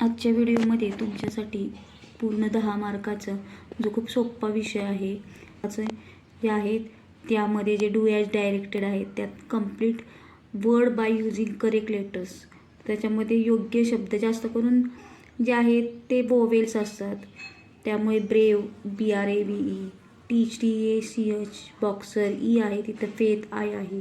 आजच्या व्हिडिओमध्ये तुमच्यासाठी पूर्ण दहा मार्काचा जो खूप सोप्पा विषय आहे त्याचं जे आहेत. त्यामध्ये जे डू ॲज डायरेक्टेड आहेत त्यात complete word by using correct letters. त्याच्यामध्ये योग्य शब्द जास्त करून जे आहेत ते वोवेल्स असतात. त्यामुळे brave B R A V E teach T A C H boxer E आहे तिथं फेथ आय आहे.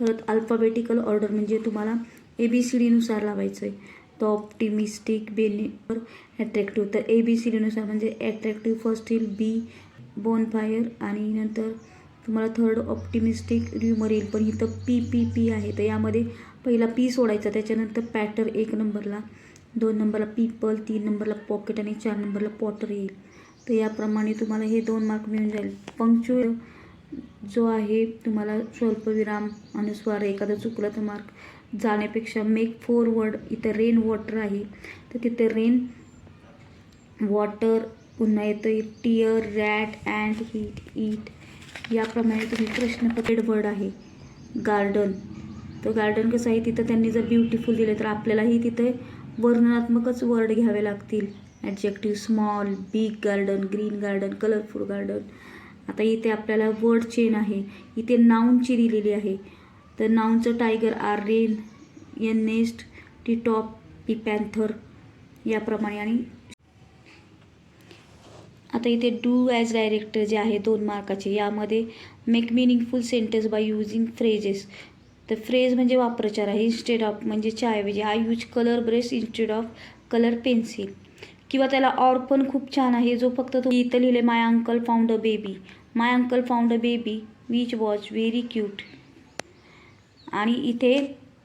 परत अल्फाबेटिकल ऑर्डर म्हणजे तुम्हाला ए बी सी डीनुसार लावायचं आहे तो ऑप्टिमिस्टिक बेनिफर ॲट्रॅक्टिव्ह तर ए बी सी डीनुसार म्हणजे ॲट्रॅक्टिव्ह फर्स्ट येईल बी बोनफायर आणि नंतर तुम्हाला थर्ड ऑप्टिमिस्टिक र्युमर येईल पण इथं पी पी पी आहे. तर यामध्ये पहिला पी सोडायचा. त्याच्यानंतर पॅटर एक नंबरला दोन नंबरला पीपल तीन नंबरला पॉकेट आणि चार नंबरला पॉटर येईल तर याप्रमाणे तुम्हाला हे दोन मार्क मिळून जाईल. पंक्च्युअल जो आहे तुम्हाला स्वल्पविराम अनुस्वार एखादा चुकला तर मार्क जाण्यापेक्षा मेक फोर वर्ड इथं रेन वॉटर आहे. तर तिथे रेन वॉटर पुन्हा येतं tear rat and heat eat याप्रमाणे तुम्ही प्रश्नपटेड वर्ड आहे. गार्डन तर गार्डन कसं आहे तिथं त्यांनी जर ब्युटिफुल दिलं तर आपल्यालाही तिथे वर्णनात्मकच वर्ड घ्यावे लागतील. Adjective small big garden green garden colourful garden आता इथे आपल्याला वर्ड चेन आहे. इथे नाऊनची दिलेली आहे. तर नाऊनचं tiger R rain N nest T top T panther याप्रमाणे आणि आता इथे डू ॲज डायरेक्टर जे आहे दोन मार्काचे यामध्ये make meaningful sentence by using phrases तर फ्रेज म्हणजे वापरचार आहे. इन्स्टेड ऑफ म्हणजे च्याऐवजी I use colour brush instead of colour pencil किंवा त्याला ऑर पण खूप छान आहे. जो फक्त तो इथं लिहिले my uncle found a baby my uncle found a baby which was very cute आणि इथे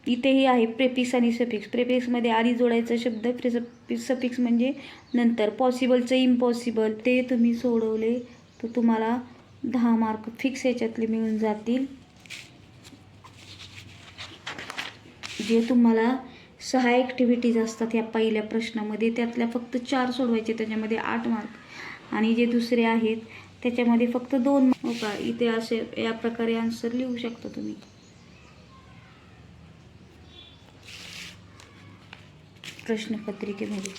इथेही आहे प्रेफिक्स आणि सफिक्स प्रेफिक्समध्ये आधी जोडायचा शब्द प्रे सफिक्स म्हणजे नंतर पॉसिबलचं इम्पॉसिबल ते तुम्ही सोडवले तर तुम्हाला दहा मार्क फिक्स याच्यातले मिळून जातील. जे तुम्हाला सहा ॲक्टिव्हिटीज असतात या पहिल्या प्रश्नामध्ये त्यातल्या फक्त चार सोडवायचे त्याच्यामध्ये आठ मार्क आणि जे दुसरे आहेत त्याच्यामध्ये फक्त दोन हो का इथे असे या प्रकारे आन्सर लिहू शकता तुम्ही. प्रश्नपत्रिकेमध्ये.